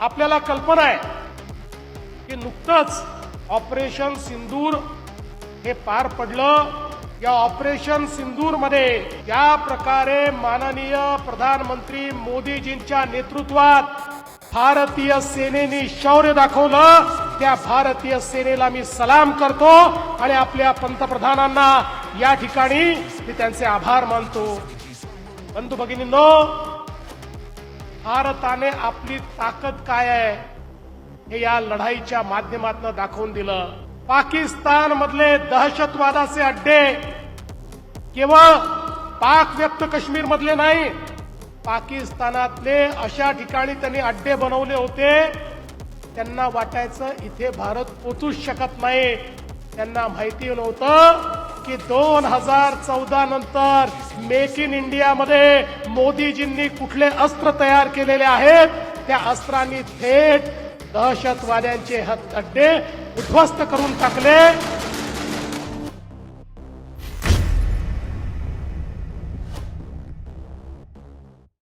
आपल्याला कल्पना आहे की नुकतंच ऑपरेशन सिंदूर हे पार पडलं. या ऑपरेशन सिंदूरमध्ये ज्या प्रकारे माननीय प्रधानमंत्री मोदीजींच्या नेतृत्वात भारतीय सेनेने शौर्य दाखवलं त्या भारतीय सेनेला मी सलाम करतो आणि आपल्या पंतप्रधानांना या ठिकाणी मी त्यांचे आभार मानतो. बंधू भगिनींनो भारताने आपली ताकद काय आहे हे या लढाईच्या माध्यमातून दाखवून दिलं. पाकिस्तान मधले दहशतवादाचे अड्डे केवळ पाक व्यक्त काश्मीर मधले नाही पाकिस्तानातले अशा ठिकाणी त्यांनी अड्डे बनवले होते. त्यांना वाटायचं इथे भारत पोचूच शकत नाही. त्यांना माहिती नव्हतं. की दोन हजार चौदा नंतर मेक इन इंडियामध्ये मोदीजींनी कुठले अस्त्र तयार केलेले आहेत? त्या अस्त्रांनी थेट दहशतवाद्यांचे हत- अड्डे उद्ध्वस्त करून टाकले.